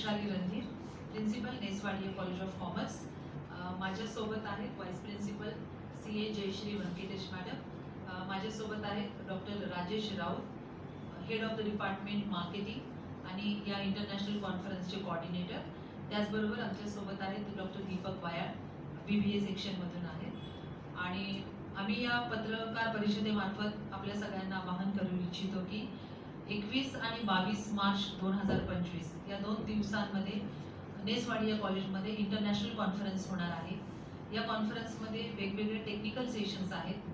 Khushali Randhir principal Ness Wadia college of commerce माझ्यासोबत आहेत vice principal C A Jayashree Venkatesh madam माझ्यासोबत आहेत doctor Rajesh Raut head of the department marketing आणि या international कॉन्फरन्सचे coordinator त्याचबरोबर आमच्यासोबत आहेत डॉक्टर दीपक वायाड बी बी ए सेक्शनमधून आहेत. आणि आम्ही या पत्रकार परिषदेमार्फत आपल्या सगळ्यांना आवाहन करू इच्छितो की एकवीस आणि बावीस मार्च दोन हजार पंचवीस. या दोन दिवसांमध्ये नेसवाडी या कॉलेजमध्ये इंटरनॅशनल कॉन्फरन्स होणार आहे. या कॉन्फरन्समध्ये वेगवेगळे टेक्निकल सेशन्स आहेत.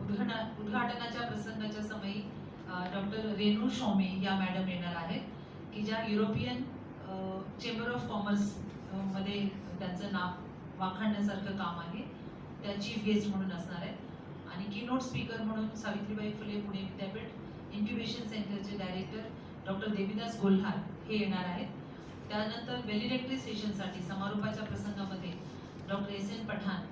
उद्घाटना उद्घाटनाच्या प्रसंगाच्या समयी डॉक्टर रेणू शोमे या मॅडम येणार आहेत की ज्या युरोपियन चेंबर ऑफ कॉमर्समध्ये त्यांचं नाव वाखाणण्यासारखं काम आहे. त्या चीफ गेस्ट म्हणून असणार आहेत. आणि कीनोट स्पीकर म्हणून सावित्रीबाई फुले पुणे विद्यापीठ इन्क्युबेशन सेंटरचे डायरेक्टर डॉक्टर देवीदास गोल्हार हे येणार आहेत. त्यानंतर वेलिडेक्टरी सेशनसाठी समारोपाच्या प्रसंगामध्ये डॉक्टर एस एन पठाण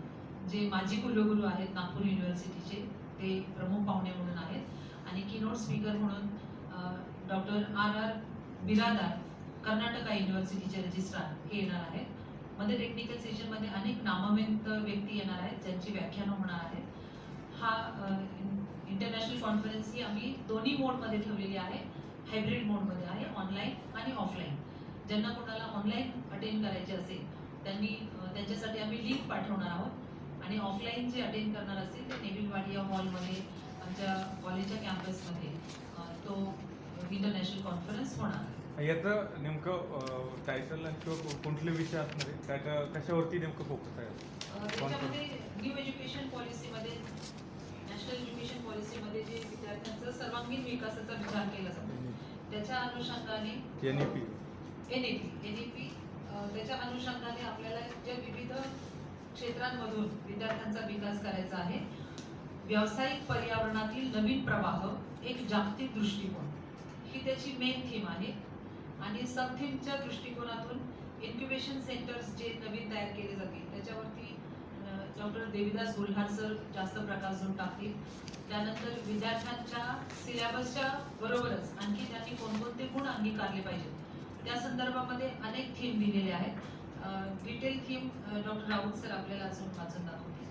जे माजी कुलगुरू आहेत नागपूर युनिव्हर्सिटीचे ते प्रमुख पाहुणे म्हणून आहेत. आणि किनोट स्पीकर म्हणून doctor R R Biradar Karnataka युनिव्हर्सिटीचे registrar हे येणार आहेत. मध्ये टेक्निकल सेशनमध्ये अनेक नामवंत व्यक्ती येणार आहेत ज्यांची व्याख्यानं होणार आहेत. हा इंटरनॅशनल कॉन्फरन्स ही आम्ही दोन्ही मोडमध्ये ठेवलेली आहे. हायब्रिड मोडमध्ये आहे ऑनलाईन आणि ऑफलाईन ज्यांना कोणाला ऑनलाईन अटेंड करायचे असेल त्यांनी त्यांच्यासाठी आम्ही लिंक पाठवणार आहोत. आणि ऑफलाईन जे अटेंड करणार असतील ते नेविलवाडी या हॉलमध्ये आमच्या कॉलेजच्या कॅम्पसमध्ये तो इंटरनॅशनल कॉन्फरन्स होणार आहे. याचं नेमकं टायटल किंवा कुठले विषय असणार आहे? त्याच्या कशावरती नेमकं फोकस आहे? त्याच्यामध्ये न्यू एज्युकेशन पॉलिसीमध्ये नॅशनल एज्युकेशन पॉलिसीमध्ये जे विद्यार्थ्यांचा सर्वांगीण विकासाचा विचार केला जातो. त्याच्या अनुषंगाने N E P N A P N A P त्याच्या अनुषंगाने आपल्याला ज्या विविध क्षेत्रांमधून विद्यार्थ्यांचा विकास करायचा आहे व्यावसायिक पर्यावरणातील नवीन प्रवाह एक जागतिक दृष्टिकोन. ही त्याची मेन थीम आहे. आणि सब थीमच्या दृष्टिकोनातून इन्क्युबेशन सेंटर्स जे नवीन तयार केले जातील त्याच्यावरती डॉक्टर देविदास गुल्हार सर जास्त प्रकाश झोन टाकतील. त्यानंतर विद्यार्थ्यांच्या सिलेबसच्या बरोबरच आणखी त्यांनी कोणकोणते गुण अंगीकारले पाहिजेत? त्या संदर्भामध्ये अनेक थीम दिलेल्या आहेत. Detail theme doctor Raut sir आपल्याला अजून वाचून दाखवतील.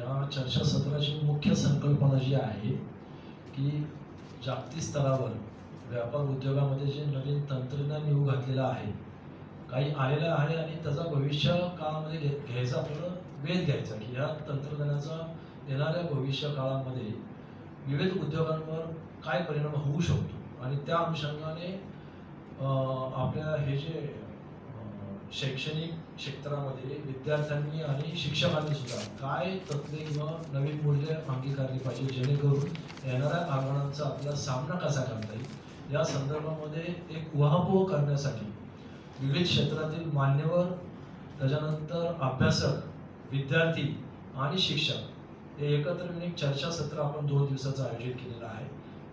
या चर्चासत्राची मुख्य संकल्पना जी आहे की जागतिक स्तरावर व्यापार उद्योगामध्ये जे नवीन तंत्रज्ञान येऊ घातलेलं आहे काही आलेलं आहे आणि त्याचा भविष्य काळामध्ये घ्यायचा आपल्याला वेध घ्यायचा की या तंत्रज्ञानाचा येणाऱ्या भविष्य काळामध्ये विविध उद्योगांवर काय परिणाम होऊ शकतो? आणि त्या अनुषंगाने आपल्या हे जे शैक्षणिक क्षेत्रामध्ये विद्यार्थ्यांनी आणि शिक्षकांनी सुद्धा काय तत्वे किंवा नवीन मूल्य अंगीकारली पाहिजे जेणेकरून येणाऱ्या आव्हानांचा आपला सामना कसा करता येईल? या संदर्भामध्ये एक उहापोह करण्यासाठी विविध क्षेत्रातील मान्यवर त्याच्यानंतर अभ्यासक विद्यार्थी आणि शिक्षक हे एकत्र येऊन एक चर्चासत्र आपण दोन दिवसाचं आयोजित केलेलं आहे.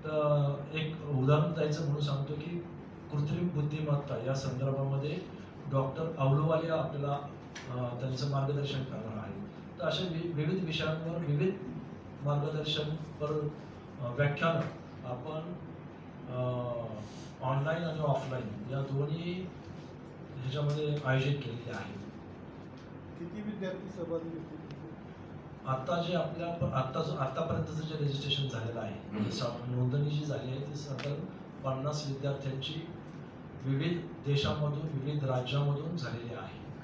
तर एक उदाहरण द्यायचं म्हणून सांगतो की कृत्रिम बुद्धिमत्ता या संदर्भामध्ये डॉक्टर अवलुवालिया आपल्याला त्यांचं मार्गदर्शन करणार आहे तर अशा विविध विषयांवर विविध मार्गदर्शनपर अं, व्याख्यानं आपण ऑनलाईन आणि ऑफलाईन या दोन्ही ह्याच्यामध्ये आयोजित केलेली आहे किती विद्यार्थी सहभागी होतील? आता जे आपल्या आता आतापर्यंतचं जे रजिस्ट्रेशन झालेलं आहे म्हणजे नोंदणी जी झाली आहे ती साधारण पन्नास विद्यार्थ्यांची विविध देशामधून विविध राज्यामधून झालेली आहे.